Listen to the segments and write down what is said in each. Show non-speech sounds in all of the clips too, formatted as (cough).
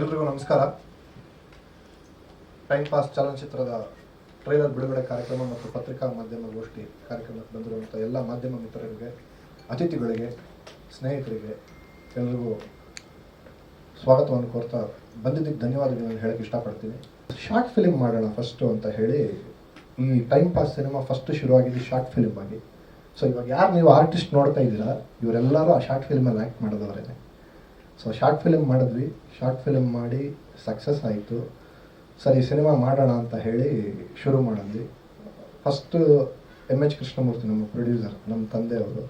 ಎಲ್ರಿಗೂ ನಮಸ್ಕಾರ. Time pass ಚಲನಚಿತ್ರದ ಟ್ರೈಲರ್ ಬಿಡುಗಡೆ ಕಾರ್ಯಕ್ರಮ ಮತ್ತು ಪತ್ರಿಕಾ ಮಾಧ್ಯಮ ಗೋಷ್ಠಿ ಕಾರ್ಯಕ್ರಮಕ್ಕೆ ಬಂದಿರುವಂಥ ಎಲ್ಲ ಮಾಧ್ಯಮ ಮಿತ್ರರಿಗೆ, ಅತಿಥಿಗಳಿಗೆ, ಸ್ನೇಹಿತರಿಗೆ ಎಲ್ರಿಗೂ ಸ್ವಾಗತವನ್ನು ಕೋರ್ತಾ ಬಂದಿದ್ದಕ್ಕೆ ಧನ್ಯವಾದಗಳನ್ನು ಹೇಳಕ್ಕೆ ಇಷ್ಟಪಡ್ತೀನಿ. ಶಾರ್ಟ್ ಫಿಲಿಮ್ ಮಾಡೋಣ ಫಸ್ಟು ಅಂತ ಹೇಳಿ, ಈ ಟೈಮ್ ಪಾಸ್ ಸಿನಿಮಾ ಫಸ್ಟ್ ಶುರುವಾಗಿದ್ದು ಶಾರ್ಟ್ ಫಿಲಿಮ್ ಆಗಿ. ಸೊ ಇವಾಗ ಯಾರು ನೀವು ಆರ್ಟಿಸ್ಟ್ ನೋಡ್ತಾ ಇದ್ದೀರಾ, ಇವರೆಲ್ಲರೂ ಆ ಶಾರ್ಟ್ ಫಿಲ್ಮಲ್ಲಿ ಆ್ಯಕ್ಟ್ ಮಾಡಿದವರೇನೆ. ಸೊ ಶಾರ್ಟ್ ಫಿಲಿಮ್ ಮಾಡಿದ್ವಿ. ಶಾರ್ಟ್ ಫಿಲಿಮ್ ಮಾಡಿ ಸಕ್ಸಸ್ ಆಯಿತು. ಸರಿ ಸಿನಿಮಾ ಮಾಡೋಣ ಅಂತ ಹೇಳಿ ಶುರು ಮಾಡಿದ್ವಿ. ಫಸ್ಟು ಎಂ ಎಚ್ ಕೃಷ್ಣಮೂರ್ತಿ ನಮ್ಮ ಪ್ರೊಡ್ಯೂಸರ್ ನಮ್ಮ ತಂದೆಯವರು.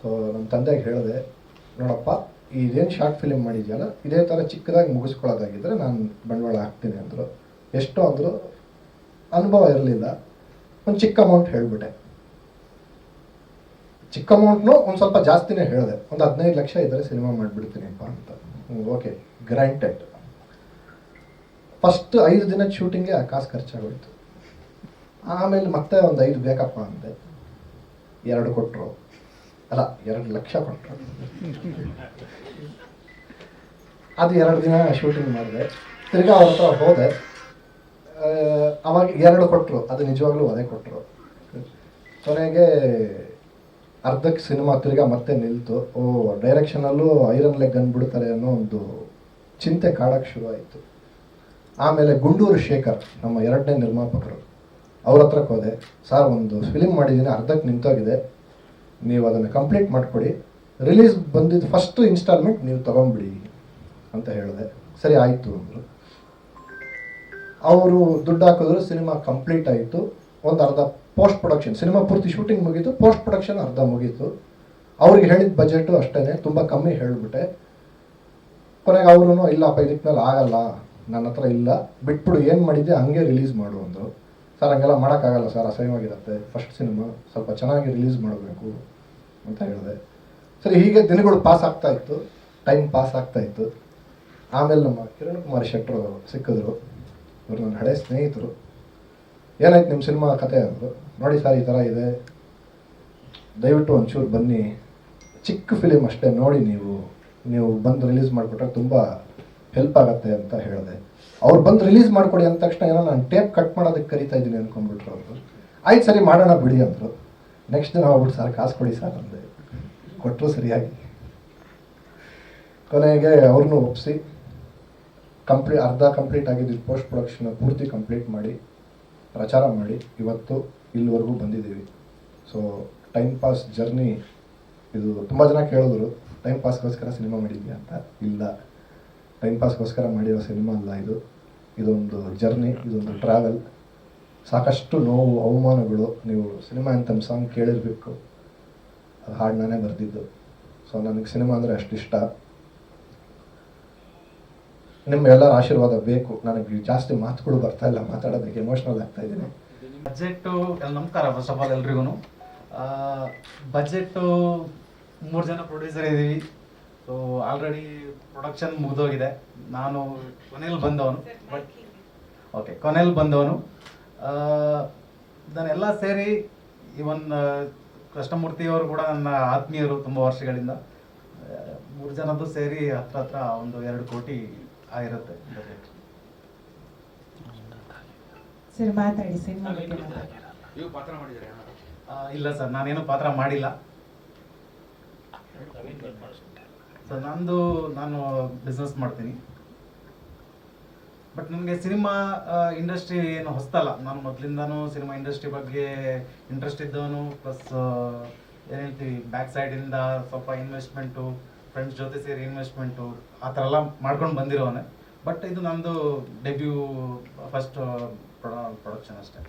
ಸೊ ನಮ್ಮ ತಂದೆಗೆ ಹೇಳಿದೆ, ನೋಡಪ್ಪ, ಇದೇನು ಶಾರ್ಟ್ ಫಿಲಿಮ್ ಮಾಡಿದ್ಯಲ್ಲ, ಇದೇ ಥರ ಚಿಕ್ಕದಾಗಿ ಮುಗಿಸ್ಕೊಳ್ಳೋದಾಗಿದ್ದರೆ ನಾನು ಬಂಡವಾಳ ಹಾಕ್ತೀನಿ ಅಂದರು. ಎಷ್ಟು ಅಂದರು, ಅನುಭವ ಇರಲಿಲ್ಲ. ಒಂದು ಚಿಕ್ಕ ಅಮೌಂಟ್ ಹೇಳಿಬಿಟ್ಟೆ. ಚಿಕ್ಕ ಅಮೌಂಟ್ನು ಒಂದು ಸ್ವಲ್ಪ ಜಾಸ್ತಿನೇ ಹೇಳಿದೆ. ಒಂದು ಹದಿನೈದು ಲಕ್ಷ ಇದ್ದರೆ ಸಿನಿಮಾ ಮಾಡಿಬಿಡ್ತೀನಿಪ್ಪ ಅಂತ. ಓಕೆ ಗ್ರ್ಯಾಂಟೆಡ್ ಫಸ್ಟ್ ಐದು ದಿನದ ಶೂಟಿಂಗೇ ಆ ಕಾಸು ಖರ್ಚಾಗೋಯ್ತು. ಆಮೇಲೆ ಮತ್ತೆ ಒಂದು ಐದು ಬೇಕಪ್ಪ ಅಂದೆ ಎರಡು ಕೊಟ್ಟರು ಅಲ್ಲ, ಎರಡು ಲಕ್ಷ ಕೊಟ್ಟರು ಅದು ಎರಡು ದಿನ ಶೂಟಿಂಗ್ ಮಾಡಿದೆ. ತಿರ್ಗಾ ಅವ್ರ ಹತ್ರ ಹೋದೆ. ಅವಾಗ ಎರಡು ಕೊಟ್ಟರು ಅದು ನಿಜವಾಗ್ಲೂ ಅದೇ ಕೊಟ್ಟರು ಕೊನೆಗೆ ಅರ್ಧಕ್ಕೆ ಸಿನಿಮಾ ತಿರ್ಗಾ ಮತ್ತೆ ನಿಲ್ತು. ಓ ಡೈರೆಕ್ಷನಲ್ಲೂ ಐರನ್ ಲೆಗ್ ಅಂದ್ಬಿಡ್ತಾರೆ ಅನ್ನೋ ಒಂದು ಚಿಂತೆ ಕಾಡಕ್ಕೆ ಶುರುವಾಯಿತು. ಆಮೇಲೆ ಗುಂಡೂರು ಶೇಖರ್, ನಮ್ಮ ಎರಡನೇ ನಿರ್ಮಾಪಕರು, ಅವ್ರ ಹತ್ರಕ್ಕೆ ಹೋದೆ. ಸರ್, ಒಂದು ಫಿಲಿಮ್ ಮಾಡಿದ್ದೀನಿ ಅರ್ಧಕ್ಕೆ ನಿಂತೋಗಿದೆ. ನೀವು ಅದನ್ನು ಕಂಪ್ಲೀಟ್ ಮಾಡಿಕೊಡಿ. ರಿಲೀಸ್ ಬಂದಿದ್ದು ಫಸ್ಟು ಇನ್ಸ್ಟಾಲ್ಮೆಂಟ್ ನೀವು ತೊಗೊಂಬಿಡಿ ಅಂತ ಹೇಳಿದೆ. ಸರಿ, ಆಯಿತು, ಅಂದರು. ಅವರು ದುಡ್ಡು ಹಾಕಿದ್ರು, ಸಿನಿಮಾ ಕಂಪ್ಲೀಟ್ ಆಯಿತು. ಒಂದು ಅರ್ಧ ಪೋಸ್ಟ್ ಪ್ರೊಡಕ್ಷನ್ ಸಿನಿಮಾ ಪೂರ್ತಿ ಶೂಟಿಂಗ್ ಮುಗೀತು ಪೋಸ್ಟ್ ಪ್ರೊಡಕ್ಷನ್ ಅರ್ಧ ಮುಗೀತು. ಅವ್ರಿಗೆ ಹೇಳಿದ ಬಜೆಟು ಅಷ್ಟೇ ತುಂಬ ಕಮ್ಮಿ ಹೇಳಿಬಿಟ್ಟೆ. ಕೊನೆಗೆ ಅವರು ಇಲ್ಲಪ್ಪ ಇದಕ್ಕೆ ಮೇಲೆ ಆಗಲ್ಲ, ನನ್ನ ಹತ್ರ ಇಲ್ಲ. ಬಿಟ್ಬಿಡು, ಏನು ಮಾಡಿದ್ದೆ ಹಂಗೆ ರಿಲೀಸ್ ಮಾಡು ಅಂದರು. ಸರ್, ಹಂಗೆಲ್ಲ ಮಾಡೋಕ್ಕಾಗಲ್ಲ ಸರ್, ಅಸಹ್ಯವಾಗಿರುತ್ತೆ. ಫಸ್ಟ್ ಸಿನಿಮಾ ಸ್ವಲ್ಪ ಚೆನ್ನಾಗಿ ರಿಲೀಸ್ ಮಾಡಬೇಕು, ಅಂತ ಹೇಳಿದೆ. ಸರಿ, ಹೀಗೆ ದಿನಗಳು ಪಾಸ್ ಆಗ್ತಾ ಇತ್ತು. ಟೈಮ್ ಪಾಸ್ ಆಗ್ತಾ ಇತ್ತು. ಆಮೇಲೆ ನಮ್ಮ ಕಿರಣ್ ಕುಮಾರ್ ಶೆಟ್ಟರು ಸಿಕ್ಕಿದ್ರು. ಇವರು ನನ್ನ ಹಳೆ ಸ್ನೇಹಿತರು. ಏನಾಯ್ತು ನಿಮ್ಮ ಸಿನಿಮಾ ಕತೆ? ಅಂದರು ನೋಡಿ ಸರ್, ಈ ಥರ ಇದೆ. ದಯವಿಟ್ಟು ಒಂಚೂರು ಬನ್ನಿ. ಚಿಕ್ಕ ಫಿಲಿಮ್ ಅಷ್ಟೇ, ನೋಡಿ ನೀವು. ನೀವು ಬಂದು ರಿಲೀಸ್ ಮಾಡಿಕೊಟ್ರೆ ತುಂಬ ಹೆಲ್ಪ್ ಆಗುತ್ತೆ ಅಂತ ಹೇಳಿದೆ. ಅವ್ರು ಬಂದು ರಿಲೀಸ್ ಮಾಡಿಕೊಡಿ ಅಂದ ತಕ್ಷಣ ಏನೋ ನಾನು ಟೇಪ್ ಕಟ್ ಮಾಡೋದಕ್ಕೆ ಕರಿತಾ ಇದ್ದೀನಿ ಅಂದ್ಕೊಂಡ್ಬಿಟ್ರು ಅವರು. ಆಯ್ತು ಸರಿ, ಮಾಡೋಣ ಬಿಡಿ ಅಂದರು. ನೆಕ್ಸ್ಟ್ ದಿನ ಹೋಗ್ಬಿಟ್ಟು ಸರ್ ಕಾಸು ಕೊಡಿ ಸರ್ ಅಂದೆ. ಕೊಟ್ಟರು ಸರಿಯಾಗಿ. ಕೊನೆಗೆ ಅವ್ರನ್ನೂ ಒಪ್ಪಿಸಿ ಕಂಪ್ಲೀಟ್ ಅರ್ಧ ಕಂಪ್ಲೀಟ್ ಆಗಿದ್ದು ಪೋಸ್ಟ್ ಪ್ರೊಡಕ್ಷನ್ ಪೂರ್ತಿ ಕಂಪ್ಲೀಟ್ ಮಾಡಿ. ಪ್ರಚಾರ ಮಾಡಿ ಇವತ್ತು ಇಲ್ಲಿವರೆಗೂ ಬಂದಿದ್ದೀವಿ. ಸೊ ಟೈಮ್ ಪಾಸ್ ಜರ್ನಿ ಇದು ತುಂಬ ಜನ ಕೇಳಿದ್ರು ಟೈಮ್ ಪಾಸ್ಗೋಸ್ಕರ ಸಿನಿಮಾ ಮಾಡಿದ್ವಿ ಅಂತ? ಇಲ್ಲ. ಟೈಮ್ ಪಾಸ್ಗೋಸ್ಕರ ಮಾಡಿರೋ ಸಿನಿಮಾ ಅಲ್ಲ ಇದು. ಇದೊಂದು ಜರ್ನಿ ಇದೊಂದು ಟ್ರಾವೆಲ್ ಸಾಕಷ್ಟು ನೋವು, ಅವಮಾನಗಳು ನೀವು ಸಿನಿಮಾ ಅಂತ ಸಾಂಗ್ ಕೇಳಿರಬೇಕು. ಅದು ಹಾಡು ನಾನೇ ಬರೆದಿದ್ದು. ಸೊ ನನಗೆ ಸಿನಿಮಾ ಅಂದರೆ ಅಷ್ಟು ಇಷ್ಟ. ನಿಮ್ಮ ಎಲ್ಲರ ಆಶೀರ್ವಾದ ಬೇಕು. ನನಗೆ ಜಾಸ್ತಿ ಮಾತುಗಳು ಬರ್ತಾ ಇಲ್ಲ, ಮಾತಾಡೋದಕ್ಕೆ ಎಮೋಷನಲ್ ಆಗ್ತಾ ಇದ್ದೀನಿ. ಬಜೆಟ್ಟು ನಮಸ್ಕಾರ ಫಸ್ಟ್ ಆಫ್ ಆಲ್ ಎಲ್ರಿಗೂ ಬಜೆಟ್ಟು ಮೂರು ಜನ ಪ್ರೊಡ್ಯೂಸರ್ ಇದ್ದೀವಿ ಸೊ ಆಲ್ರೆಡಿ ಪ್ರೊಡಕ್ಷನ್ ಮುಗಿದೋಗಿದೆ. ನಾನು ಕೊನೆಯಲ್ಲಿ ಬಂದವನು. ಬಟ್ ಓಕೆ ಕೊನೆಯಲ್ಲಿ ಬಂದವನು ಇದನ್ನೆಲ್ಲ ಸೇರಿ ಇವನ್ ಕೃಷ್ಣಮೂರ್ತಿ ಅವರು ಕೂಡ ನನ್ನ ಆತ್ಮೀಯರು ತುಂಬ ವರ್ಷಗಳಿಂದ. ಮೂರು ಜನದ್ದು ಸೇರಿ ಹತ್ರ ಹತ್ರ ಒಂದು ಎರಡು ಕೋಟಿ ಆಗಿರುತ್ತೆ ಸರಿ ಮಾತಾಡಿ ಸಿನಿಮಾ ನೀವು ಪಾತ್ರ ಇಲ್ಲ ಸರ್ ನಾನೇನು ಪಾತ್ರ ಮಾಡಿಲ್ಲ. ಸರ್ ನಂದು ನಾನು ಬಿಸ್ನೆಸ್ ಮಾಡ್ತೀನಿ. ಬಟ್ ನನಗೆ ಸಿನಿಮಾ ಇಂಡಸ್ಟ್ರಿ ಏನು ಹೊಸ್ತಲ್ಲ. ನಾನು ಮೊದಲಿಂದನೂ ಸಿನಿಮಾ ಇಂಡಸ್ಟ್ರಿ ಬಗ್ಗೆ ಇಂಟ್ರೆಸ್ಟ್ ಇದ್ದವನು. ಪ್ಲಸ್ ಏನು ಹೇಳ್ತೀವಿ ಬ್ಯಾಕ್ ಸೈಡಿಂದ ಸ್ವಲ್ಪ ಇನ್ವೆಸ್ಟ್ಮೆಂಟು ಫ್ರೆಂಡ್ಸ್ ಜೊತೆ ಸೇರಿ ಇನ್ವೆಸ್ಟ್ಮೆಂಟು ಆ ಥರ ಎಲ್ಲ ಮಾಡ್ಕೊಂಡು ಬಂದಿರೋನೆ ಬಟ್ ಇದು ನಂದು ಡೆಬ್ಯೂ ಫಸ್ಟ್ ಪ್ರೊಡಕ್ಷನ್ ಅಷ್ಟೇ.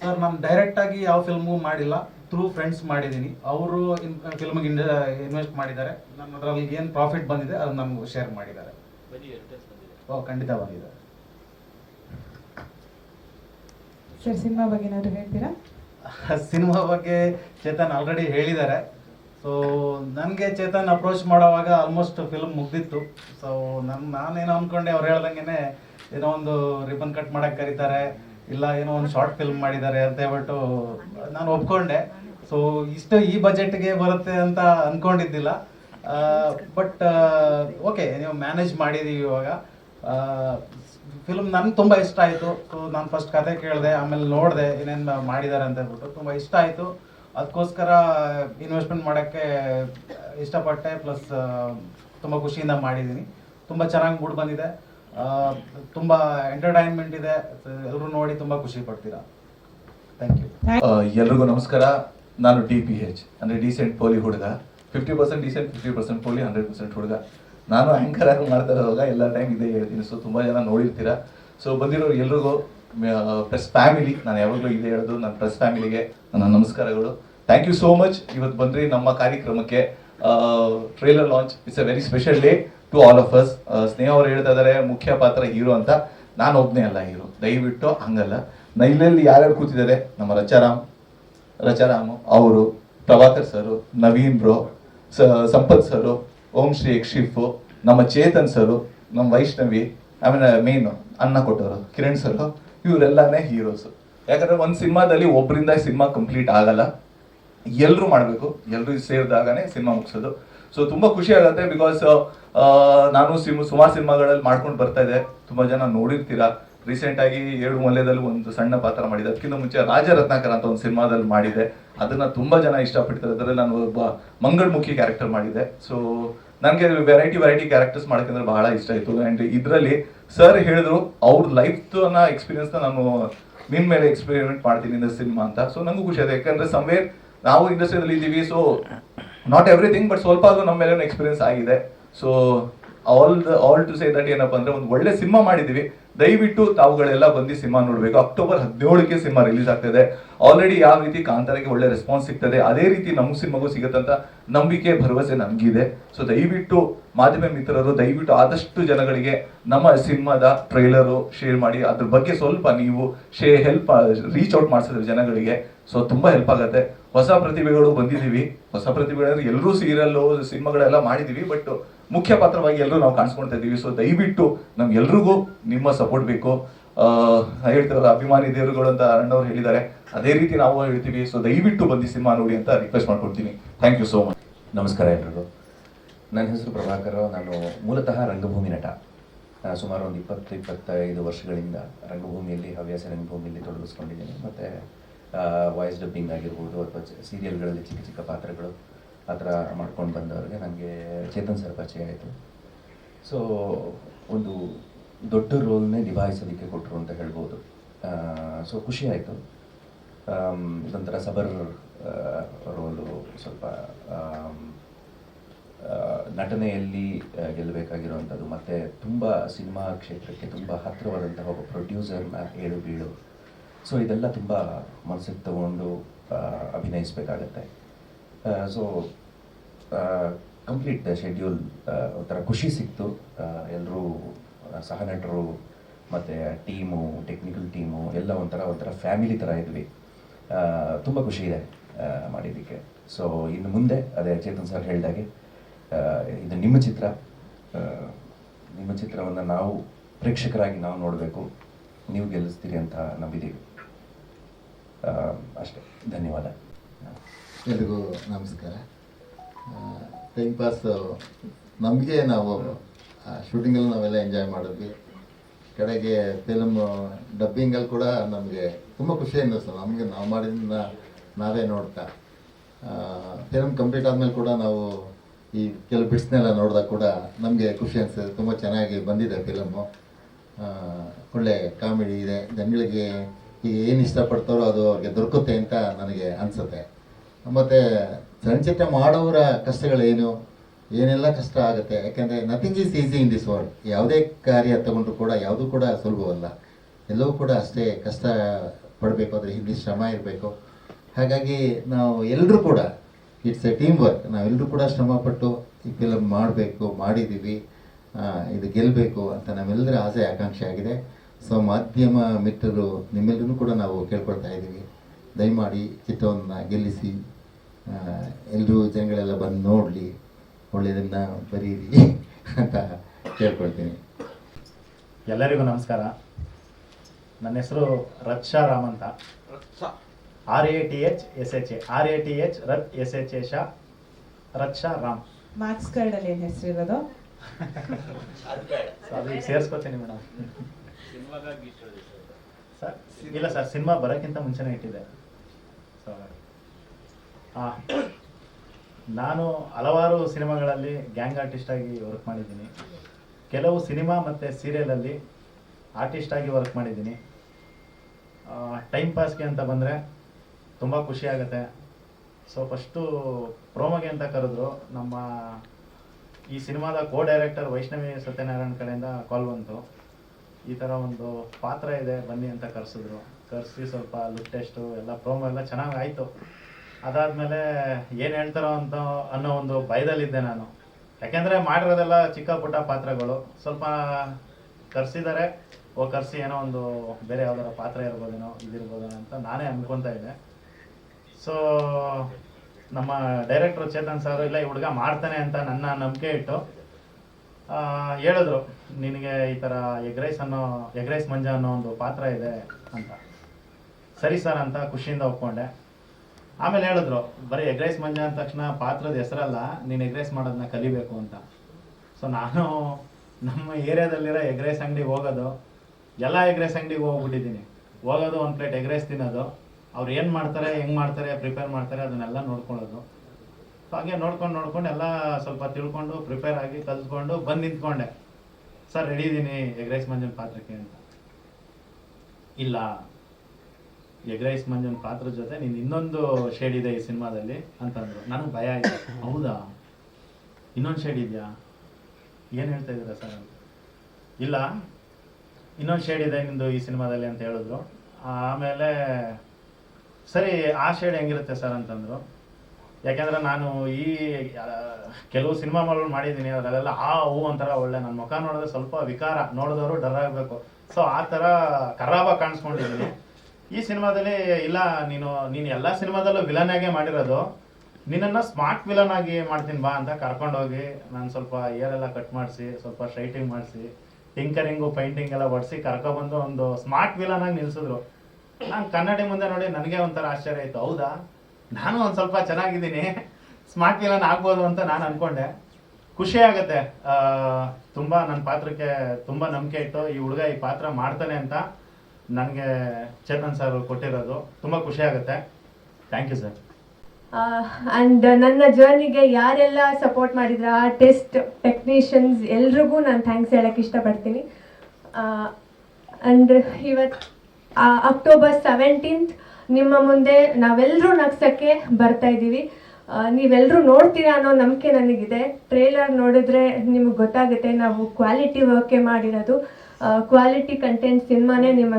ಸರ್ ನಾನು ಡೈರೆಕ್ಟಾಗಿ ಯಾವ ಫಿಲ್ಮು ಮಾಡಿಲ್ಲ. ಥ್ರೂ ಫ್ರೆಂಡ್ಸ್ ಮಾಡಿದ್ದೀನಿ. ಅವರು ಫಿಲ್ಮಿಗೆ ಇನ್ವೆಸ್ಟ್ ಮಾಡಿದ್ದಾರೆ. ನನ್ನ ಅದರಲ್ಲಿ ಏನು ಪ್ರಾಫಿಟ್ ಬಂದಿದೆ ಅದು ನಮ್ಗೆ ಶೇರ್ ಮಾಡಿದ್ದಾರೆ. ಓ ಖಂಡಿತ ಬಂದಿದೆ. ಸರ್ ಸಿನಿಮಾ ಬಗ್ಗೆ ಏನಾದರೂ ಹೇಳ್ತೀರಾ? (laughs) ಸಿನಿಮಾ ಬಗ್ಗೆ ಚೇತನ್ ಆಲ್ರೆಡಿ ಹೇಳಿದ್ದಾರೆ. ಸೊ ನನಗೆ ಚೇತನ್ ಅಪ್ರೋಚ್ ಮಾಡೋವಾಗ ಆಲ್ಮೋಸ್ಟ್ ಫಿಲ್ಮ್ ಮುಗ್ದಿತ್ತು. ಸೊ ನನ್ನ ನಾನೇನು ಅಂದ್ಕೊಂಡೆ ಅವ್ರು ಹೇಳ್ದಂಗೆ ಏನೋ ಒಂದು ರಿಬನ್ ಕಟ್ ಮಾಡೋಕ್ಕೆ ಕರೀತಾರೆ, ಇಲ್ಲ ಏನೋ ಒಂದು ಶಾರ್ಟ್ ಫಿಲ್ಮ್ ಮಾಡಿದ್ದಾರೆ ಅಂತ ಹೇಳ್ಬಿಟ್ಟು ನಾನು ಒಪ್ಕೊಂಡೆ. ಸೊ ಇಷ್ಟು ಈ ಬಜೆಟ್ಗೆ ಬರುತ್ತೆ ಅಂತ ಅಂದ್ಕೊಂಡಿದ್ದಿಲ್ಲ ಬಟ್ ಓಕೆ ನೀವು ಮ್ಯಾನೇಜ್ ಮಾಡಿದೀವಿ ಇವಾಗ. ಫಿಲ್ಮ್ ನನ್ಗೆ ತುಂಬ ಇಷ್ಟ ಆಯಿತು. ನಾನು ಫಸ್ಟ್ ಕತೆ ಕೇಳಿದೆ, ಆಮೇಲೆ ನೋಡಿದೆ, ಏನೇನು ಮಾಡಿದ್ದಾರೆ ಅಂತ ಹೇಳ್ಬಿಟ್ಟು. ತುಂಬ ಇಷ್ಟ ಆಯಿತು. ಅದಕ್ಕೋಸ್ಕರ ಇನ್ವೆಸ್ಟ್ಮೆಂಟ್ ಮಾಡೋಕ್ಕೆ ಇಷ್ಟಪಟ್ಟೆ ಪ್ಲಸ್ ತುಂಬ ಖುಷಿಯಿಂದ ಮಾಡಿದ್ದೀನಿ. ತುಂಬ ಚೆನ್ನಾಗಿ ಮೂಡ್ ಬಂದಿದೆ. ಆ, ತುಂಬ ಎಂಟರ್ಟೈನ್ಮೆಂಟ್ ಇದೆ. ಎಲ್ಲರೂ ನೋಡಿ ತುಂಬ ಖುಷಿ ಪಡ್ತೀರಾ? ಥ್ಯಾಂಕ್ ಯು ಎಲ್ರಿಗೂ ನಮಸ್ಕಾರ. ನಾನು ಡಿ ಪಿ ಹೆಚ್ ಅಂದರೆ ಡೀಸೆಂಟ್ ಪೋಲಿ ಹುಡುಗ. Fifty percent decent fifty percent ಪೋಲಿ ಹಂಡ್ರೆಡ್ ಪರ್ಸೆಂಟ್ ಹುಡುಗ. ನಾನು ಆ್ಯಂಕರ್ ಆಗಿ ಮಾಡ್ತಾ ಇರೋವಾಗ ಎಲ್ಲ ಟೈಮ್ ಇದೇ ಹೇಳ್ತೀನಿ. ಸೊ ತುಂಬ ಜನ ನೋಡಿರ್ತೀರಾ. ಸೊ ಬಂದಿರೋರು ಎಲ್ರಿಗೂ ಪ್ರೆಸ್ ಫ್ಯಾಮಿಲಿ ನಾನು ಯಾವಾಗಲೂ ಇದೇ ಹೇಳೋದು ನನ್ನ ಪ್ರೆಸ್ ಫ್ಯಾಮಿಲಿಗೆ ನನ್ನ ನಮಸ್ಕಾರಗಳು. ಥ್ಯಾಂಕ್ ಯು ಸೋ ಮಚ್ ಇವತ್ತು ಬಂದ್ರಿ ನಮ್ಮ ಕಾರ್ಯಕ್ರಮಕ್ಕೆ trailer launch it's a very special day to all of us Sneha ಅವರು ಹೇಳ್ತಾ ಇದ್ದಾರೆ ಮುಖ್ಯ ಪಾತ್ರ ಹೀರೋ ಅಂತ. ನಾನು ಒಬ್ಬನೇ ಅಲ್ಲ ಹೀರೋ. ದಯವಿಟ್ಟು ಹಂಗಲ್ಲ. ನೈಲಲ್ಲಿ ಯಾರ್ಯಾರು ಕೂತಿದ್ದಾರೆ? ನಮ್ಮ ರಚಾರಾಮ್ ರಚಾರಾಮ್ ಅವರು, Prabhakar sir, Naveen bro Sampath sir, Om Shri ಯಕ್ಷಿಫ್ ನಮ್ಮ ಚೇತನ್ ಸರು, ನಮ್ಮ ವೈಷ್ಣವಿ, ಆಮೇಲೆ ಮೇನ್ ಅನ್ನ ಕೊಟ್ಟವರು, ಕಿರಣ್ ಸರು ಇವರೆಲ್ಲಾನೇ ಹೀರೋಸ್ ಯಾಕಂದ್ರೆ ಒಂದು ಸಿನಿಮಾದಲ್ಲಿ ಒಬ್ಬರಿಂದ ಸಿನಿಮಾ ಕಂಪ್ಲೀಟ್ ಆಗಲ್ಲ. ಎಲ್ಲರೂ ಮಾಡಬೇಕು. ಎಲ್ಲರೂ ಸೇರಿದಾಗನೇ ಸಿನಿಮಾ ಮುಗಿಸೋದು. ಸೊ ತುಂಬಾ ಖುಷಿ ಆಗುತ್ತೆ ಬಿಕಾಸ್ ನಾನು ಸಿಮ್, ಸುಮಾರು ಸಿನಿಮಾಗಳಲ್ಲಿ ಮಾಡ್ಕೊಂಡು ಬರ್ತಾ ಇದೆ ತುಂಬಾ ಜನ ನೋಡಿರ್ತೀರಾ? ರೀಸೆಂಟ್ ಆಗಿ ಏಳು ಮಲ್ಯದಲ್ಲಿ ಒಂದು ಸಣ್ಣ ಪಾತ್ರ ಮಾಡಿದೆ ಅದಕ್ಕಿಂತ ಮುಂಚೆ ರಾಜ ರತ್ನಾಕರ್ ಅಂತ ಒಂದು ಸಿನಿಮಾದಲ್ಲಿ ಮಾಡಿದೆ ಅದನ್ನ ತುಂಬಾ ಜನ ಇಷ್ಟಪಡ್ತಾರೆ ಅದರಲ್ಲಿ ನಾನು ಒಬ್ಬ ಮಂಗಳಮುಖಿ ಕ್ಯಾರೆಕ್ಟರ್ ಮಾಡಿದೆ ಸೊ ನನಗೆ ವೆರೈಟಿ ವೆರೈಟಿ ಕ್ಯಾರೆಕ್ಟರ್ಸ್ ಮಾಡೋಕ್ಕಂದ್ರೆ ಬಹಳ ಇಷ್ಟ ಆಯಿತು. ಆ್ಯಂಡ್ ಇದರಲ್ಲಿ ಸರ್ ಹೇಳಿದ್ರು, ಅವ್ರ ಲೈಫ್ ಎಕ್ಸ್ಪೀರಿಯನ್ಸ್ನ ನಾನು ನಿನ್ ಮೇಲೆ ಎಕ್ಸ್ಪೆರಿಮೆಂಟ್ ಮಾಡ್ತೀನಿ ಇಂದ ಸಿನಿಮಾ ಅಂತ. ಸೊ ನಂಗೂ ಖುಷಿ ಆಯ್ತು. ಯಾಕಂದ್ರೆ ಸಮ್ವೇರ್ ನಾವು ಇಂಡಸ್ಟ್ರಿಯಲ್ಲಿ ಇದ್ದೀವಿ ಸೊ ನಾಟ್ ಎವ್ರಿಥಿಂಗ್ ಬಟ್ ಸ್ವಲ್ಪ ಆದ್ರೂ ನಮ್ಮ ಮೇಲೆ ಎಕ್ಸ್ಪೀರಿಯನ್ಸ್ ಆಗಿದೆ. So all the all to say that ಏನಪ್ಪ ಅಂದ್ರೆ ಒಂದು ಒಳ್ಳೆ ಸಿನಿಮಾ ಮಾಡಿದೀವಿ ದಯವಿಟ್ಟು ತಾವುಗಳೆಲ್ಲ ಬಂದು ಸಿನಿಮಾ ನೋಡಬೇಕು. ಅಕ್ಟೋಬರ್ ಹದಿನೇಳಕ್ಕೆ ಸಿನಿಮಾ ರಿಲೀಸ್ ಆಗ್ತದೆ. ಆಲ್ರೆಡಿ ಯಾವ ರೀತಿ ಕಾಂತಾರಕ್ಕೆ ಒಳ್ಳೆ ರೆಸ್ಪಾನ್ಸ್ ಸಿಗ್ತದೆ, ಅದೇ ರೀತಿ ನಮ್ಮ ಸಿನಿಮಾಗೂ ಸಿಗುತ್ತಂತ ನಂಬಿಕೆ, ಭರವಸೆ ನಮಗಿದೆ. ಸೊ ದಯವಿಟ್ಟು ಮಾಧ್ಯಮ ಮಿತ್ರರು, ದಯವಿಟ್ಟು ಆದಷ್ಟು ಜನಗಳಿಗೆ ನಮ್ಮ ಸಿನಿಮಾದ ಟ್ರೈಲರು ಶೇರ್ ಮಾಡಿ. ಅದ್ರ ಬಗ್ಗೆ ಸ್ವಲ್ಪ ನೀವು ಶೇ ಹೆಲ್ಪ್ ರೀಚ್ ಔಟ್ ಮಾಡಿಸಿದ್ರೆ ಜನಗಳಿಗೆ. ಸೊ ತುಂಬಾ ಹೆಲ್ಪ್ ಆಗುತ್ತೆ. ಹೊಸ ಪ್ರತಿಭೆಗಳು ಬಂದಿದ್ದೀವಿ. ಹೊಸ ಪ್ರತಿಭೆಗಳಂದ್ರೆ ಎಲ್ಲರೂ ಸೀರಿಯಲ್ಲು ಸಿನಿಮಾಗಳೆಲ್ಲ ಮಾಡಿದ್ದೀವಿ ಬಟ್ ಮುಖ್ಯ ಪಾತ್ರವಾಗಿ ಎಲ್ಲರೂ ನಾವು ಕಾಣಿಸ್ಕೊಳ್ತಾ ಇದ್ದೀವಿ. ಸೊ ದಯವಿಟ್ಟು ನಮ್ಗೆಲ್ರಿಗೂ ನಿಮ್ಮ ಸಪೋರ್ಟ್ ಬೇಕು. ಹೇಳ್ತಾರಲ್ಲ ಅಭಿಮಾನಿ ದೇವರುಗಳು ಅಂತ ಅಣ್ಣವ್ರು ಹೇಳಿದ್ದಾರೆ. ಅದೇ ರೀತಿ ನಾವು ಹೇಳ್ತೀವಿ. ಸೊ ದಯವಿಟ್ಟು ಬಂದು ಸಿನಿಮಾ ನೋಡಿ ಅಂತ ರಿಕ್ವೆಸ್ಟ್ ಮಾಡ್ಕೊಡ್ತೀನಿ. ಥ್ಯಾಂಕ್ ಯು ಸೋ ಮಚ್ ನಮಸ್ಕಾರ ಎಲ್ರಿಗೂ. ನನ್ನ ಹೆಸರು ಪ್ರಭಾಕರ್. ನಾನು ಮೂಲತಃ ರಂಗಭೂಮಿ ನಟ. ಸುಮಾರು ಒಂದು ಇಪ್ಪತ್ತು, ಇಪ್ಪತ್ತೈದು ವರ್ಷಗಳಿಂದ ರಂಗಭೂಮಿಯಲ್ಲಿ, ಹವ್ಯಾಸ ರಂಗಭೂಮಿಯಲ್ಲಿ ತೊಡಗಿಸ್ಕೊಂಡಿದ್ದೀನಿ. ಮತ್ತು ವಾಯ್ಸ್ ಡಬ್ಬಿಂಗ್ ಆಗಿರ್ಬೋದು, ಅಥವಾ ಸೀರಿಯಲ್ಗಳಲ್ಲಿ ಚಿಕ್ಕ ಚಿಕ್ಕ ಪಾತ್ರಗಳು ಆ ಥರ ಮಾಡ್ಕೊಂಡು ಬಂದವರಿಗೆ ನನಗೆ ಚೇತನ್ ಸರ್ ಪರಿಚಯ ಆಯಿತು. ಸೊ ಒಂದು ದೊಡ್ಡ ರೋಲ್ನೇ ನಿಭಾಯಿಸೋದಕ್ಕೆ ಕೊಟ್ಟರು ಅಂತ ಹೇಳ್ಬೋದು. ಸೊ ಖುಷಿ ಆಯಿತು. ಇದೊಂಥರ ಸಬರ್ ರೋಲು ಸ್ವಲ್ಪ ನಟನೆಯಲ್ಲಿ ಗೆಲ್ಲಬೇಕಾಗಿರುವಂಥದ್ದು. ಮತ್ತು ತುಂಬ ಸಿನಿಮಾ ಕ್ಷೇತ್ರಕ್ಕೆ ತುಂಬ ಹತ್ತಿರವಾದಂತಹ ಒಬ್ಬ ಪ್ರೊಡ್ಯೂಸರ್ನ ಏಳು ಬೀಳು. ಸೊ ಇದೆಲ್ಲ ತುಂಬ ಮನಸ್ಸಿಗೆ ತಗೊಂಡು ಅಭಿನಯಿಸ್ಬೇಕಾಗತ್ತೆ. ಸೊ ಕಂಪ್ಲೀಟ್ ಶೆಡ್ಯೂಲ್ ಒಂಥರ ಖುಷಿ ಸಿಕ್ತು. ಎಲ್ಲರೂ ಸಹನಟರು ಮತ್ತು ಟೀಮು ಟೆಕ್ನಿಕಲ್ ಟೀಮು, ಎಲ್ಲ ಒಂಥರ ಒಂಥರ ಫ್ಯಾಮಿಲಿ ಥರ ಇದ್ವಿ. ತುಂಬ ಖುಷಿ ಇದೆ ಮಾಡಿದ್ದಕ್ಕೆ. ಸೊ ಇನ್ನು ಮುಂದೆ, ಅದೇ ಚೇತನ್ ಸರ್ ಹೇಳಿದಾಗೆ ಇದು ನಿಮ್ಮ ಚಿತ್ರ. ನಿಮ್ಮ ಚಿತ್ರವನ್ನು ನಾವು, ಪ್ರೇಕ್ಷಕರಾಗಿ ನಾವು ನೋಡಬೇಕು. ನೀವು ಗೆಲ್ಲಿಸ್ತೀರಿ ಅಂತ ನಂಬಿದ್ದೀವಿ. ಅಷ್ಟೇ. ಧನ್ಯವಾದ. ಎಲ್ರಿಗೂ ನಮಸ್ಕಾರ. ಟೈಮ್ ಪಾಸ್ ನಮಗೆ ನಾವು ಶೂಟಿಂಗಲ್ಲಿ ನಾವೆಲ್ಲ ಎಂಜಾಯ್ ಮಾಡಿದ್ವಿ. ಕಡೆಗೆ ಫಿಲಮ್ ಡಬ್ಬಿಂಗಲ್ಲಿ ಕೂಡ ನಮಗೆ ತುಂಬ ಖುಷಿ ಅನ್ನಿಸ್ತು. ನಮಗೆ ನಾವು ಮಾಡಿದ್ದನ್ನ ನಾವೇ ನೋಡ್ತಾ. ಫಿಲಮ್ ಕಂಪ್ಲೀಟ್ ಆದಮೇಲೆ ಕೂಡ ನಾವು ಈ ಕೆಲವು ಬಿಟ್ಸ್ನೆಲ್ಲ ನೋಡಿದಾಗ ಕೂಡ ನಮಗೆ ಖುಷಿ ಅನಿಸ್ತದೆ ತುಂಬ ಚೆನ್ನಾಗಿ ಬಂದಿದೆ ಫಿಲಮ್ಮು ಒಳ್ಳೆ ಕಾಮಿಡಿ ಇದೆ. ಜನಗಳಿಗೆ ಈಗ ಏನು ಇಷ್ಟಪಡ್ತಾರೋ ಅದು ಅವ್ರಿಗೆ ದೊರಕುತ್ತೆ ಅಂತ ನನಗೆ ಅನಿಸುತ್ತೆ. ಮತ್ತು ಚಲನಚಿತ್ರ ಮಾಡೋರ ಕಷ್ಟಗಳೇನು? ಏನೆಲ್ಲ ಕಷ್ಟ ಆಗುತ್ತೆ? ಯಾಕೆಂದರೆ nothing is easy in this world ಯಾವುದೇ ಕಾರ್ಯ ತಗೊಂಡ್ರು ಕೂಡ ಯಾವುದೂ ಕೂಡ ಸುಲಭವಲ್ಲ. ಎಲ್ಲವೂ ಕೂಡ ಅಷ್ಟೇ ಕಷ್ಟ ಪಡಬೇಕು, ಅಂದರೆ ಹಿಂದೆ ಶ್ರಮ ಇರಬೇಕು. ಹಾಗಾಗಿ ನಾವು ಎಲ್ಲರೂ ಕೂಡ ಇಟ್ಸ್ ಎ ಟೀಮ್ ವರ್ಕ್ ನಾವೆಲ್ಲರೂ ಕೂಡ ಶ್ರಮಪಟ್ಟು ಈ ಫಿಲಮ್ ಮಾಡಬೇಕು, ಮಾಡಿದ್ದೀವಿ ಇದು ಗೆಲ್ಲಬೇಕು ಅಂತ ನಮ್ಮೆಲ್ಲರ ಆಸೆ, ಆಕಾಂಕ್ಷೆ ಆಗಿದೆ. ಸೊ ಮಾಧ್ಯಮ ಮಿತ್ರರು ನಿಮ್ಮೆಲ್ಲರೂ ಕೂಡ ನಾವು ಕೇಳ್ಕೊಳ್ತಾ ಇದ್ದೀವಿ. ದಯಮಾಡಿ ಚಿತ್ರವನ್ನು ಗೆಲ್ಲಿಸಿ. ಎಲ್ಲರೂ ಜನಗಳೆಲ್ಲ ಬಂದು ನೋಡಲಿ ಒಳ್ಳೆಯದನ್ನು ಬರೀರಿ ಅಂತ ಕೇಳ್ಕೊಳ್ತೀನಿ. ಎಲ್ಲರಿಗೂ ನಮಸ್ಕಾರ. ನನ್ನ ಹೆಸರು ರಕ್ಷಾ ರಾಮ್ ಅಂತ. R A T H S H A R A T H ರತ್ S H A ಶಾ. ರಕ್ಷಾ ರಾಮ್. ಮಾರ್ಕ್ಸ್ ಕಾರ್ಡಲ್ಲಿ ಏನು ಹೆಸರು ಇರೋದು? ಅದಕ್ಕೆ ಸೇರಿಸ್ಕೊತೀನಿ ಮೇಡಮ್. ಸಿನಿಮಾಗಾಗಿ ಇಷ್ಟ ಸರ್ ಇಲ್ಲ ಸರ್ ಸಿನಿಮಾ ಬರೋಕ್ಕಿಂತ ಮುಂಚೆನೇ ಇಟ್ಟಿದೆ ಸೊ ನಾನು ಹಲವಾರು ಸಿನಿಮಾಗಳಲ್ಲಿ ಗ್ಯಾಂಗ್ ಆರ್ಟಿಸ್ಟ್ ಆಗಿ ವರ್ಕ್ ಮಾಡಿದ್ದೀನಿ. ಕೆಲವು ಸಿನಿಮಾ ಮತ್ತು ಸೀರಿಯಲಲ್ಲಿ ಆರ್ಟಿಸ್ಟ್ ಆಗಿ ವರ್ಕ್ ಮಾಡಿದ್ದೀನಿ. ಟೈಮ್ ಪಾಸ್ಗೆ ಅಂತ ಬಂದರೆ ತುಂಬ ಖುಷಿ ಆಗುತ್ತೆ. ಸೊ ಫಸ್ಟು ಪ್ರೋಮೋಗೆ ಅಂತ ಕರೆದ್ರು ನಮ್ಮ ಈ ಸಿನಿಮಾದ ಕೋ ಡೈರೆಕ್ಟರ್ ವೈಷ್ಣವಿ ಸತ್ಯನಾರಾಯಣ ಕಡೆಯಿಂದ ಕಾಲ್ ಬಂತು. ಈ ಥರ ಒಂದು ಪಾತ್ರ ಇದೆ, ಬನ್ನಿ ಅಂತ ಕರೆಸಿದ್ರು. ಕರೆಸಿ ಸ್ವಲ್ಪ ಲುಕ್ ಟೆಸ್ಟು ಎಲ್ಲ ಪ್ರೋಮೋ ಎಲ್ಲ ಚೆನ್ನಾಗಿ ಆಯಿತು. ಅದಾದಮೇಲೆ ಏನು ಹೇಳ್ತಾರೋ ಅಂತ ಅನ್ನೋ ಒಂದು ಭಯದಲ್ಲಿದ್ದೆ ನಾನು. ಯಾಕೆಂದರೆ ಮಾಡಿರೋದೆಲ್ಲ ಚಿಕ್ಕ ಪುಟ್ಟ ಪಾತ್ರಗಳು. ಸ್ವಲ್ಪ ಕರ್ಸಿದ್ದಾರೆ ಓ, ಕರ್ಸಿ ಏನೋ ಒಂದು ಬೇರೆ ಯಾವ್ದಾರ ಪಾತ್ರ ಇರ್ಬೋದೇನೋ, ಇದಿರ್ಬೋದೇನೋ ಅಂತ ನಾನೇ ಅನ್ಕೊಂತ ಇದ್ದೆ. ಸೊ ನಮ್ಮ ಡೈರೆಕ್ಟ್ರು ಚೇತನ್ ಸರ್, ಇಲ್ಲ, ಈ ಹುಡುಗ ಮಾಡ್ತಾನೆ ಅಂತ ನನ್ನ ನಂಬಿಕೆ ಇಟ್ಟು ಹೇಳಿದ್ರು, ನಿನಗೆ ಈ ಥರ ಎಗ್ ರೈಸ್ ಅನ್ನೋ ಎಗ್ ರೈಸ್ ಮಂಜ ಅನ್ನೋ ಒಂದು ಪಾತ್ರ ಇದೆ ಅಂತ. ಸರಿ ಸರ್ ಅಂತ ಖುಷಿಯಿಂದ ಒಪ್ಕೊಂಡೆ. ಆಮೇಲೆ ಹೇಳಿದ್ರು, ಬರೀ ಎಗ್ ರೈಸ್ ಮಂಜ ಅಂದ ತಕ್ಷಣ ಪಾತ್ರದ ಹೆಸರಲ್ಲ, ನೀನು ಎಗ್ ರೈಸ್ ಮಾಡೋದನ್ನ ಕಲಿಬೇಕು ಅಂತ. ಸೊ ನಾನು ನಮ್ಮ ಏರಿಯಾದಲ್ಲಿರೋ ಎಗ್ ರೈಸ್ ಅಂಗಡಿಗೆ ಹೋಗೋದು, ಎಲ್ಲ ಎಗ್ ರೈಸ್ ಅಂಗಡಿಗೆ ಹೋಗ್ಬಿಟ್ಟಿದ್ದೀನಿ. ಹೋಗೋದು ಒಂದು ಪ್ಲೇಟ್ ಎಗ್ ರೈಸ್ ತಿನ್ನೋದು, ಅವ್ರು ಏನು ಮಾಡ್ತಾರೆ, ಹೆಂಗೆ ಮಾಡ್ತಾರೆ, ಪ್ರಿಪೇರ್ ಮಾಡ್ತಾರೆ ಅದನ್ನೆಲ್ಲ ನೋಡ್ಕೊಳ್ಳೋದು. ಸೊ ಹಾಗೆ ನೋಡ್ಕೊಂಡು ನೋಡ್ಕೊಂಡು ಎಲ್ಲ ಸ್ವಲ್ಪ ತಿಳ್ಕೊಂಡು, ಪ್ರಿಪೇರ್ ಆಗಿ ಕಲ್ತ್ಕೊಂಡು ಬಂದು ನಿಂತ್ಕೊಂಡೆ. ಸರ್, ರೆಡಿ ಇದ್ದೀನಿ ಎಗ್ ರೈಸ್ ಮಂಜನ್ ಪಾತ್ರಕ್ಕೆ ಅಂತ. ಇಲ್ಲ. ಎಗ್ ರೈಸ್ ಮಂಜನ್ ಪಾತ್ರ ಜೊತೆ ನೀನು ಇನ್ನೊಂದು ಶೇಡ್ ಇದೆ ಈ ಸಿನಿಮಾದಲ್ಲಿ ಅಂತಂದ್ರು ನನಗೆ ಭಯ ಆಯ್ತು. ಹೌದಾ? ಇನ್ನೊಂದು ಶೇಡ್ ಇದೆಯಾ? ಏನು ಹೇಳ್ತಾ ಇದ್ದೀರಾ ಸರ್ ಇಲ್ಲ, ಇನ್ನೊಂದು ಶೇಡ್ ಇದೆ ನಿಂದು ಈ ಸಿನಿಮಾದಲ್ಲಿ ಅಂತ ಹೇಳಿದ್ರು. ಆಮೇಲೆ, ಸರಿ, ಆ ಶೇಡ್ ಹೆಂಗಿರುತ್ತೆ ಸರ್ ಅಂತಂದ್ರು. ಯಾಕೆಂದ್ರೆ ನಾನು ಈ ಕೆಲವು ಸಿನಿಮಾಗಳು ಮಾಡಿದ್ದೀನಿ, ಅದರಲ್ಲೆಲ್ಲ ಆ, ಹೂ ಒಂಥರ ಒಳ್ಳೆ. ನನ್ನ ಮುಖ ನೋಡಿದ್ರೆ ಸ್ವಲ್ಪ ವಿಕಾರ. ನೋಡಿದವರು ಡರ್ ಆಗಬೇಕು. ಸೊ ಆ ಥರ ಖರಾಬಾಗಿ ಕಾಣಿಸ್ಕೊಂಡಿದ್ದೀನಿ. ಈ ಸಿನಿಮಾದಲ್ಲಿ ಇಲ್ಲ, ನೀನು ನೀನು ಎಲ್ಲ ಸಿನಿಮಾದಲ್ಲೂ ವಿಲನ್ ಆಗೇ ಮಾಡಿರೋದು. ನಿನ್ನನ್ನು ಸ್ಮಾರ್ಟ್ ವಿಲನ್ ಆಗಿ ಮಾಡ್ತೀನಿ ಬಾ ಅಂತ ಕರ್ಕೊಂಡೋಗಿ ನಾನು ಸ್ವಲ್ಪ ಏರೆಲ್ಲ ಕಟ್ ಮಾಡಿಸಿ, ಸ್ವಲ್ಪ ಸ್ಟ್ರೈಟಿಂಗ್ ಮಾಡಿಸಿ ಟಿಂಕರಿಂಗು ಪೈಂಟಿಂಗ್ ಎಲ್ಲ ಒಡಿಸಿ ಕರ್ಕೊಬಂದು ಒಂದು ಸ್ಮಾರ್ಟ್ ವಿಲನ್ ಆಗಿ ನಿಲ್ಸಿದ್ರು. ನಾನು ಕನ್ನಡಿ ಮುಂದೆ ನೋಡಿ ನನಗೆ ಒಂಥರ ಆಶ್ಚರ್ಯ ಆಯಿತು. ಹೌದಾ? ನಾನು ಒಂದು ಸ್ವಲ್ಪ ಚೆನ್ನಾಗಿದ್ದೀನಿ. ಸ್ಮಾರ್ಟ್ ವಿಲನ್ ಆಗ್ಬೋದು ಅಂತ ನಾನು ಅಂದ್ಕೊಂಡೆ ಖುಷಿ ಆಗುತ್ತೆ. ತುಂಬ ನನ್ನ ಪಾತ್ರಕ್ಕೆ ತುಂಬ ನಂಬಿಕೆ ಇಟ್ಟು ಈ ಹುಡುಗ ಈ ಪಾತ್ರ ಮಾಡ್ತಾನೆ ಅಂತ. ನನಗೆ ಚೇತನ್ ಸರ್ ಕೊಟ್ಟಿರೋದು ತುಂಬ ಖುಷಿ ಆಗುತ್ತೆ. ಥ್ಯಾಂಕ್ ಯು ಸರ್ ಅಂಡ್ ನನ್ನ ಜರ್ನಿಗೆ ಯಾರೆಲ್ಲ ಸಪೋರ್ಟ್ ಮಾಡಿದ್ರು ಆರ್ಟಿಸ್ಟ್ ಟೆಕ್ನಿಷಿಯನ್ಸ್ ಎಲ್ರಿಗೂ ನಾನು ಥ್ಯಾಂಕ್ಸ್ ಹೇಳಕ್ಕೆ ಇಷ್ಟಪಡ್ತೀನಿ. ಅಂಡ್ ಇವತ್ತು ಅಕ್ಟೋಬರ್ ಸೆವೆಂಟೀನ್ತ್ ನಿಮ್ಮ ಮುಂದೆ ನಾವೆಲ್ಲರೂ ನಗ್ಸೋಕ್ಕೆ ಬರ್ತಾ ಇದ್ದೀವಿ. ನೀವೆಲ್ಲರೂ ನೋಡ್ತೀರಾ ಅನ್ನೋ ನಂಬಿಕೆ ನನಗಿದೆ. ಟ್ರೇಲರ್ ನೋಡಿದ್ರೆ ನಿಮಗೆ ಗೊತ್ತಾಗುತ್ತೆ, ನಾವು ಕ್ವಾಲಿಟಿ ವರ್ಕೆ ಮಾಡಿರೋದು. ಕ್ವಾಲಿಟಿ ಕಂಟೆಂಟ್ ಸಿನಿಮಾನೇ ನಿಮ್ಮ,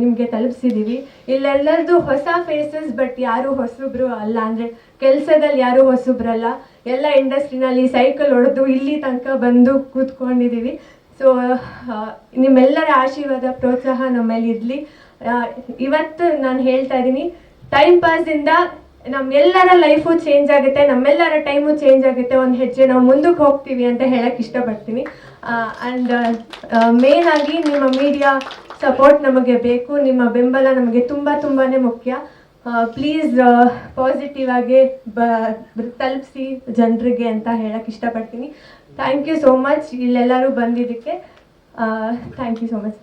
ನಿಮಗೆ ತಲುಪಿಸಿದ್ದೀವಿ ಇಲ್ಲೆಲ್ಲರದು ಹೊಸ ಫೇಸಸ್ ಬಟ್ ಯಾರು ಹೊಸಬ್ರು ಅಲ್ಲ. ಅಂದರೆ ಕೆಲಸದಲ್ಲಿ ಯಾರು ಹೊಸಬ್ರಲ್ಲ. ಎಲ್ಲ ಇಂಡಸ್ಟ್ರಿನಲ್ಲಿ ಸೈಕಲ್ ಹೊಡೆದು ಇಲ್ಲಿ ತನಕ ಬಂದು ಕೂತ್ಕೊಂಡಿದ್ದೀವಿ ಸೊ ನಿಮ್ಮೆಲ್ಲರ ಆಶೀರ್ವಾದ, ಪ್ರೋತ್ಸಾಹ ನಮ್ಮಲ್ಲಿ ಇರಲಿ. ಇವತ್ತು ನಾನು ಹೇಳ್ತಾ ಇದ್ದೀನಿ ಟೈಮ್ ಪಾಸಿಂದ ನಮ್ಮೆಲ್ಲರ ಲೈಫು ಚೇಂಜ್ ಆಗುತ್ತೆ, ನಮ್ಮೆಲ್ಲರ ಟೈಮು ಚೇಂಜ್ ಆಗುತ್ತೆ. ಒಂದು ಹೆಜ್ಜೆ ನಾವು ಮುಂದಕ್ಕೆ ಹೋಗ್ತೀವಿ ಅಂತ ಹೇಳಕ್ಕೆ ಇಷ್ಟಪಡ್ತೀನಿ. ಆ್ಯಂಡ್ ಮೇನ್ ಆಗಿ ನಿಮ್ಮ ಮೀಡಿಯಾ ಸಪೋರ್ಟ್ ನಮಗೆ ಬೇಕು. ನಿಮ್ಮ ಬೆಂಬಲ ನಮಗೆ ತುಂಬ ತುಂಬಾ ಮುಖ್ಯ. ಪ್ಲೀಸ್ ಪಾಸಿಟಿವ್ ಆಗಿ ಬ, ತಲುಪಿಸಿ ಜನರಿಗೆ ಅಂತ ಹೇಳಕ್ಕೆ ಇಷ್ಟಪಡ್ತೀನಿ. ಥ್ಯಾಂಕ್ ಯು ಸೋ ಮಚ್ ಇಲ್ಲೆಲ್ಲರೂ ಬಂದಿದ್ದಕ್ಕೆ ಥ್ಯಾಂಕ್ ಯು ಸೋ ಮಚ್